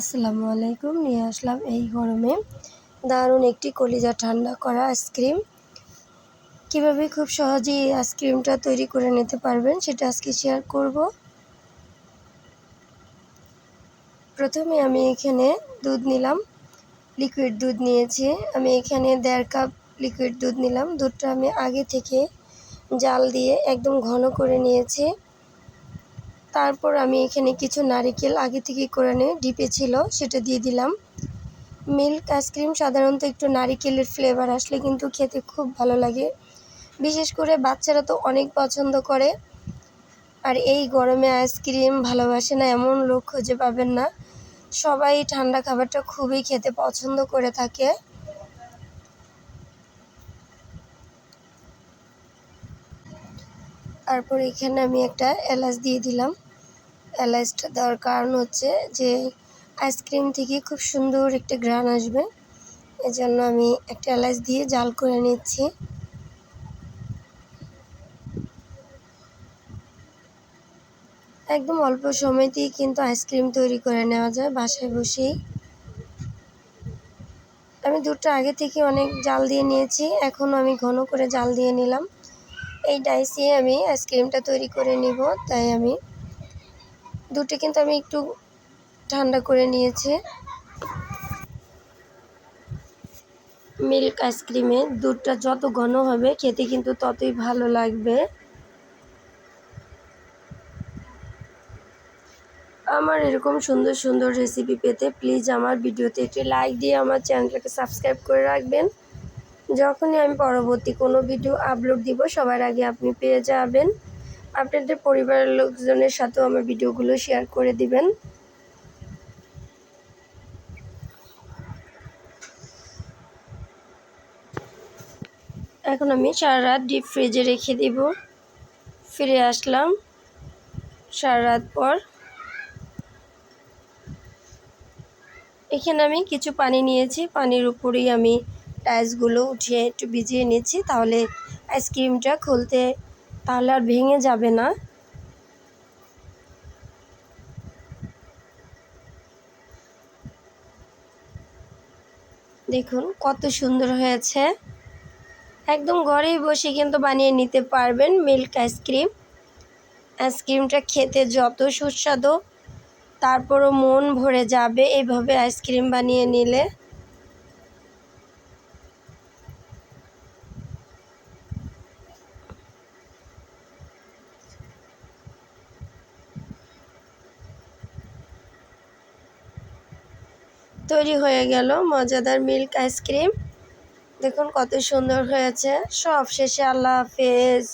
আসসালামু আলাইকুম, নিয়ে আসলাম এই গরমে দারুণ একটি কলিজা ঠান্ডা করা আইসক্রিম। কীভাবে খুব সহজেই আইসক্রিমটা তৈরি করে নিতে পারবেন সেটা আজকে শেয়ার করব। প্রথমে আমি এখানে দুধ নিলাম লিকুইড দুধ নিয়েছি। আমি এখানে দেড় কাপ লিকুইড দুধ নিলাম। দুধটা আমি আগে থেকে জাল দিয়ে একদম ঘন করে নিয়েছি। তারপর আমি এখানে কিছু নারিকেল আগে থেকে করে নিয়ে ডিপে ছিল, সেটা দিয়ে দিলাম। মিল্ক আইসক্রিম সাধারণত একটু নারিকেলের ফ্লেভার আসলে কিন্তু খেতে খুব ভালো লাগে। বিশেষ করে বাচ্চারা তো অনেক পছন্দ করে। আর এই গরমে আইসক্রিম ভালোবাসে না, এমন লোক খুঁজে পাবেন না। সবাই ঠান্ডা খাবারটা খুবই খেতে পছন্দ করে থাকে। তারপর এখানে আমি একটা এলাচ দিয়ে দিলাম। এলাচটা দেওয়ার কারণ হচ্ছে যে আইসক্রিম থেকে খুব সুন্দর একটা গ্রান আসবে। এজন্য আমি একটা এলাচ দিয়ে জাল করে নিচ্ছি। একদম অল্প সময়তেই কিন্তু আইসক্রিম তৈরি করে নেওয়া যায় বাসায় বসেই। আমি দুধটা আগে থেকে অনেক জাল দিয়ে নিয়েছি এখনও আমি ঘন করে জাল দিয়ে নিলাম। এই ডাইসে আমি, আইসক্রিমটা তৈরি করে নিব, তাই আমি। দুধটা কিন্তু আমি একটু ঠান্ডা করে নিয়েছি। মিল্ক আইসক্রিমে দুধটা যত ঘন হবে, খেতে কিন্তু ততই ভালো লাগবে। আমার এরকম সুন্দর সুন্দর রেসিপি পেতে প্লিজ আমার ভিডিওতে একটি লাইক দিয়ে আমার চ্যানেলটাকে সাবস্ক্রাইব করে রাখবেন। যখনই আমি পরবর্তী কোনো ভিডিও আপলোড দিব, সবার আগে আপনি পেয়ে যাবেন। আপনাদের পরিবারের লোকজনের সাথেও আমার ভিডিওগুলো শেয়ার করে দিবেন। এখন আমি সারা রাত ডিপ ফ্রিজে রেখে দিব। ফিরে আসলাম সারা রাত পর। এখানে আমি কিছু পানি নিয়েছি, পানির উপরেই আমি টাইসগুলো উঠিয়ে একটু ভিজিয়ে নিচ্ছি, তাহলে আইসক্রিমটা খুলতে তাহলে আর ভেঙে যাবে না। দেখুন কত সুন্দর হয়েছে। একদম ঘরেই বসে কিন্তু বানিয়ে নিতে পারবেন মিল্ক আইসক্রিম। আইসক্রিমটা খেতে যত সুস্বাদু, তারপরও মন ভরে যাবে এইভাবে আইসক্রিম বানিয়ে নিলে। তৈরি হয়ে গেল মজাদার মিল্ক আইসক্রিম। দেখুন কত সুন্দর হয়েছে। সব শেষে আল্লাহ হাফেজ।